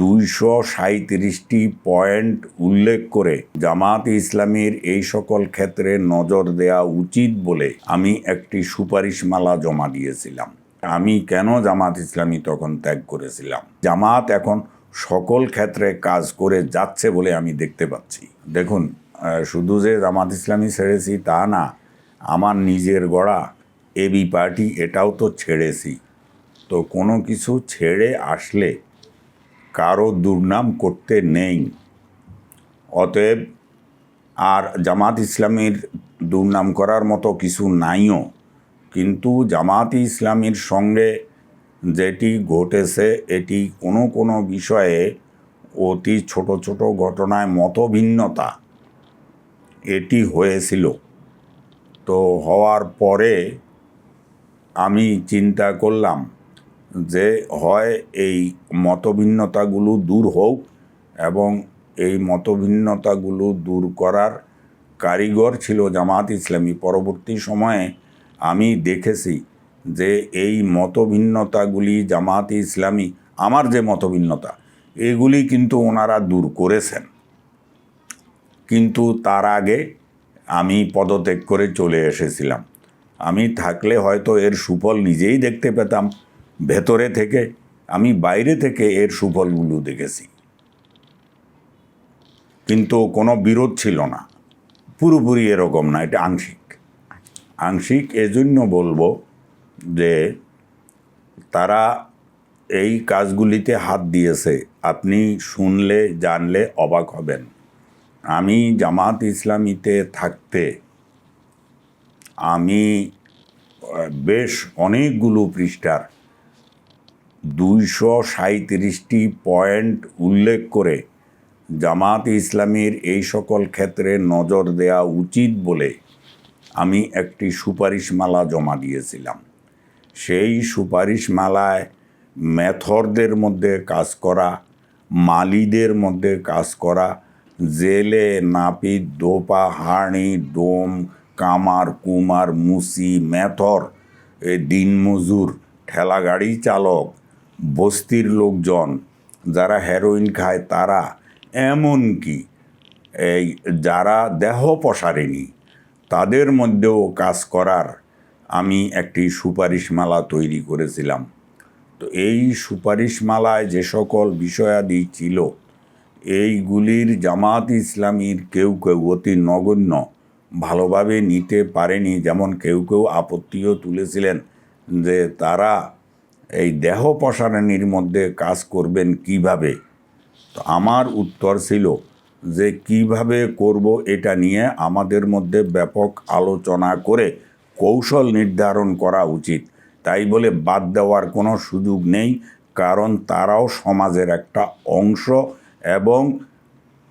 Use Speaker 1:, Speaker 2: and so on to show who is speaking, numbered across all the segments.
Speaker 1: দুইশো সাঁত্রিশটি পয়েন্ট উল্লেখ করে জামাত ইসলামীর এই সকল ক্ষেত্রে নজর দেওয়া উচিত বলে আমি একটি সুপারিশমালা জমা দিয়েছিলাম। আমি কেন জামাত ইসলামী তখন ত্যাগ করেছিলাম? জামাত এখন সকল ক্ষেত্রে কাজ করে যাচ্ছে বলে আমি দেখতে পাচ্ছি। দেখুন শুধু যে জামাত ইসলামী ছেড়েছি তা না, আমার নিজের গড়া, এবি পার্টি, এটাও তো ছেড়েছি। তো কোনো কিছু ছেড়ে আসলে কারও দুর্নাম করতে নেই। অতএব আর জামাত ইসলামীর দুর্নাম করার মতো কিছু নাইও। কিন্তু জামাত ইসলামীর সঙ্গে যেটি ঘটেছে, এটি কোনো কোনো বিষয়ে অতি ছোট ছোট ঘটনায় মতভিন্নতা এটি হয়েছিল। তো হওয়ার পরে আমি চিন্তা করলাম যে হয় এই মতভিন্নতাগুলো দূর হোক এবং এই মতভিন্নতাগুলো দূর করার কারিগর ছিল জামাত ইসলামী। পরবর্তী সময়ে আমি দেখেছি যে এই মতভিন্নতাগুলি জামাত ইসলামী, আমার যে মতভিন্নতা, এগুলি কিন্তু ওনারা দূর করেছেন। কিন্তু তার আগে আমি পদত্যাগ করে চলে এসেছিলাম। আমি থাকলে হয়তো এর সুফল নিজেই দেখতে পেতাম। ভেতরে থেকে, আমি বাইরে থেকে এর সুফলগুলো দেখেছি। কিন্তু কোনো বিরোধ ছিল না। পুরোপুরি এরকম না, এটা আংশিক। আংশিক এজন্য বলব যে তারা এই কাজগুলিতে হাত দিয়েছে। আপনি শুনলে, জানলে অবাক হবেন। আমি জামাত ইসলামীতে থাকতে আমি বেশ অনেকগুলো পৃষ্ঠার দুইশো সাঁত্রিশটি পয়েন্ট উল্লেখ করে জামাত ইসলামীর এই সকল ক্ষেত্রে নজর দেওয়া উচিত বলে আমি একটি সুপারিশমালা জমা দিয়েছিলাম। সেই সুপারিশমালায় মেথরদের মধ্যে কাজ করা, মালিদের মধ্যে কাজ করা, জেলে নাপিত, দোপা, হাঁড়ি, ডোম, কামার, কুমার, মুসি, মেথর দিনমজুর, ঠেলাগাড়ি চালক বস্তির লোকজন যারা হেরোইন খায় তারা এমনকি এই যারা দেহ পসারেনি, তাদের মধ্যেও কাজ করার আমি একটি সুপারিশমালা তৈরি করেছিলাম। তো এই সুপারিশমালায় যে সকল বিষয়াদি ছিল, এইগুলির জামাত ইসলামীর কেউ কেউ অতি নগণ্য ভালোভাবে নিতে পারেনি, যেমন কেউ কেউ আপত্তিও তুলেছিলেন যে তারা এই দেহ পসারণীর মধ্যে কাজ করবেন কীভাবে? তো আমার উত্তর ছিল যে কীভাবে করব এটা নিয়ে আমাদের মধ্যে ব্যাপক আলোচনা করে কৌশল নির্ধারণ করা উচিত। তাই বলে বাদ দেওয়ার কোনো সুযোগ নেই, কারণ তারাও সমাজের একটা অংশ এবং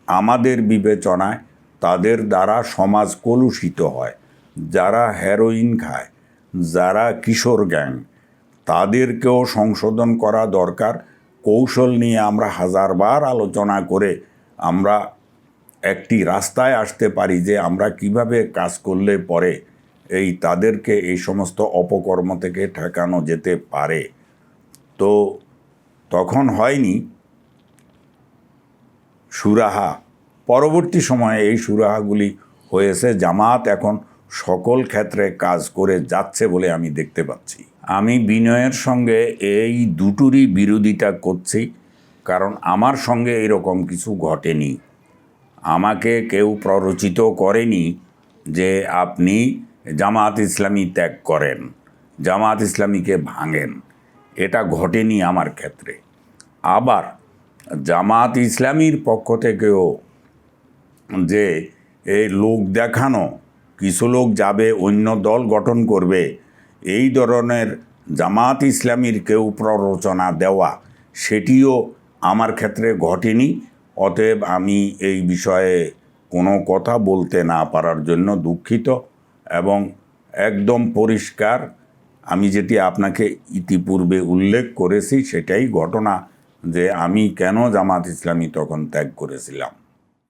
Speaker 1: আমাদের বিবেচনায় তাদের দ্বারা সমাজ কলুষিত হয়। যারা হেরোইন খায়, যারা কিশোর গ্যাং তাদেরকেও সংশোধন করা দরকার। কৌশল নিয়ে আমরা হাজারবার আলোচনা করে আমরা একটি রাস্তায় আসতে পারি যে আমরা কীভাবে কাজ করলে পরে এই তাদেরকে এই সমস্ত অপকর্ম থেকে ঠেকানো যেতে পারে। তো তখন হয়নি। সুরাহা, পরবর্তী সময়ে এই সুরাহাগুলি হয়েছে। জামাত এখন সকল ক্ষেত্রে কাজ করে যাচ্ছে বলে আমি দেখতে পাচ্ছি। আমি বিনয়ের সঙ্গে এই দুটোরই বিরোধিতা করছি, কারণ আমার সঙ্গে এরকম কিছু ঘটেনি। আমাকে কেউ প্ররোচিত করেনি যে আপনি জামাত ইসলামী ত্যাগ করেন জামাত ইসলামীকে ভাঙেন। এটা ঘটেনি আমার ক্ষেত্রে। আবার জামাত ইসলামীর পক্ষ থেকেও যে এই লোক দেখানো কিছু লোক যাবে, অন্য দল গঠন করবে। এই ধরনের জামাত ইসলামীর কেউ প্ররোচনা দেওয়া, সেটিও আমার ক্ষেত্রে ঘটেনি। অতএব আমি এই বিষয়ে কোনো কথা বলতে না পারার জন্য দুঃখিত এবং একদম পরিষ্কার আমি যেটি আপনাকে ইতিপূর্বে উল্লেখ করেছি, সেটাই ঘটনা যে আমি কেন জামাত ইসলামী তখন ত্যাগ করেছিলাম।